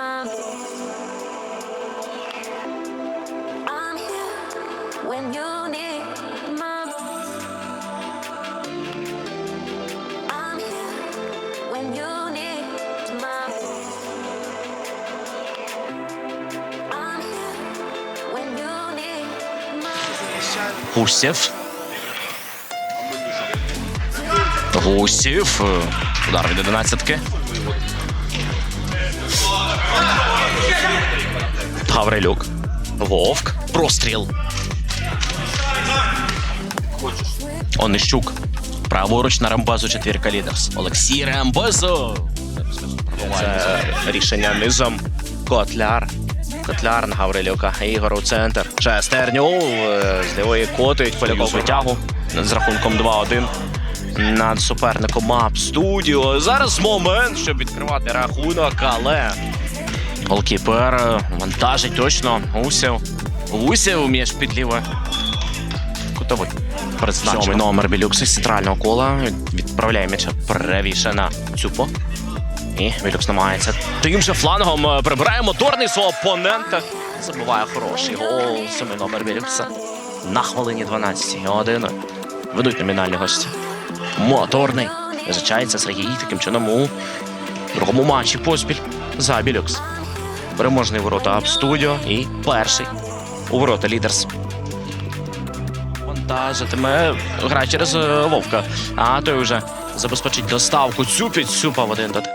survive. I'm here when you need my. I'm here when you need my. I'm here when you need my. Гусев. Гусів. Удар від одинадцятки. Гаврилюк. Вовк. Простріл. Онищук. Праворуч на Рамбазу четвірка лідерс. Олексій Рамбазо. Це рішення низом. Котляр. Котляр на Гаврилюка. Ігор у центр. Шестернюк е, з лівої котують Поляков витягу з рахунком 2-1 над суперником Мап Студіо. Зараз момент, щоб відкривати рахунок, але Голкіпер вантажить точно. Гусєв. Гусєв м'яч під ліве. Кутовий. Сьомий номер Білюкс із центрального кола. Відправляє м'яча правіше на Цюпо. І Білюкс намагається тим же флангом е, прибирає моторний свого опонента. Забиває хороший гол. Сьомий номер Білюкса. На хвилині 12. Один. Ведуть номінальні гості. Моторний. Визначається Сергій таким чином у другому матчі поспіль за Білюкс. Переможний ворота Ап Студіо і перший у ворота Лідерс. Вантажитиме гра через е, Вовка. А той вже забезпечить доставку. Цюпить Цюпа в один дот.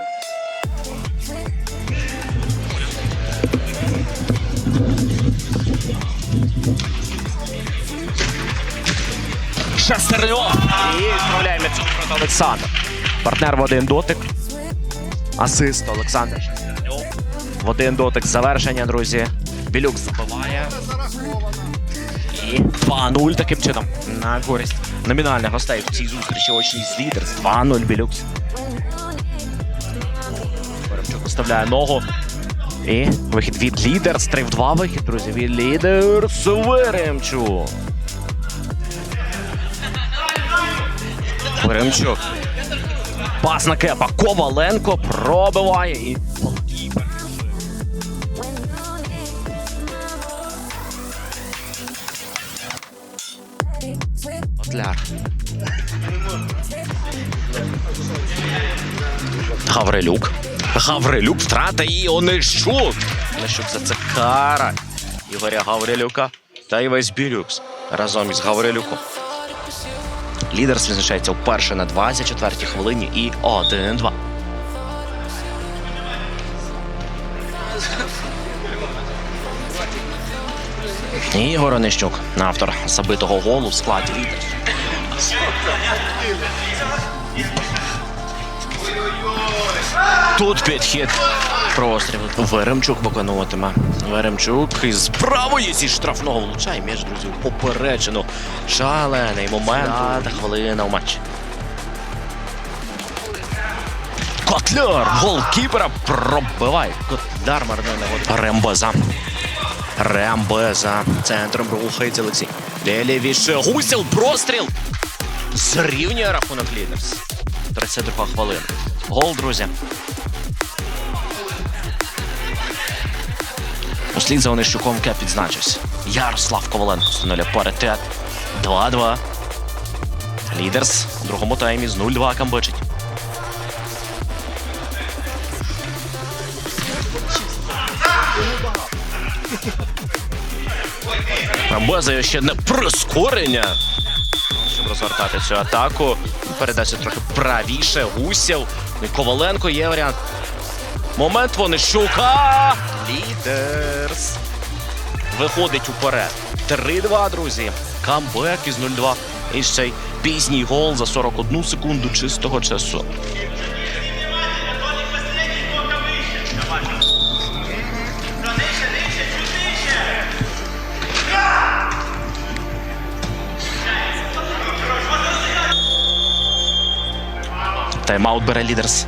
Шестерньо! І відправляє м'яч проти Олександр. Партнер в один дотик. Асист Олександр. В один дотик завершення, друзі. Білюк забиває. І 2-0 таким чином на користь номінальних гостей в цій зустрічі очній з Лідерс. 2-0 Білюкс. Перемчук поставляє ногу. І вихід від Лідерс. 3 в 2 вихід, друзі. Від Лідерс. Веремчук. Веремчук. Пас на кепа. Коваленко пробиває і Котляр. Гаврилюк. Гаврилюк втрата і Онищук. Онищук за це кара. Ігоря Гаврилюка та і весь Білюкс разом із Гаврилюком. Лідер визначається вперше на 24-й хвилині і 1-2. Ігор Онищук, автор забитого голу в складі. Тут підхід. Простріл. Веремчук виконуватиме. Веремчук із правої зі штрафного влучає між друзів. Попереджено. Шалений момент. Та хвилина в матчі. Котляр! Голкіпера пробиває. Котляр марне нагоду. Рембеза. Рембеза. Центром рухається Олексій. Лєвіше. Гусел. Простріл. Зрівнює рахунок лідерс. 32 хвилина. Гол, друзі. Услід за Онищуком Кеп відзначився. Ярослав Коваленко встановлює паритет. 2-2. Лідерс у другому таймі з 0-2 камбичить. Рамбеза ще одне прискорення. Щоб розгортати цю атаку. Передача трохи правіше. Гусєв. Коваленко є варіант. Момент Вонищука. Лідерс. Виходить уперед. 3-2, друзі. Камбек із 0-2. І ще й пізній гол за 41 секунду чистого часу. Тайм-аут бере лідерс.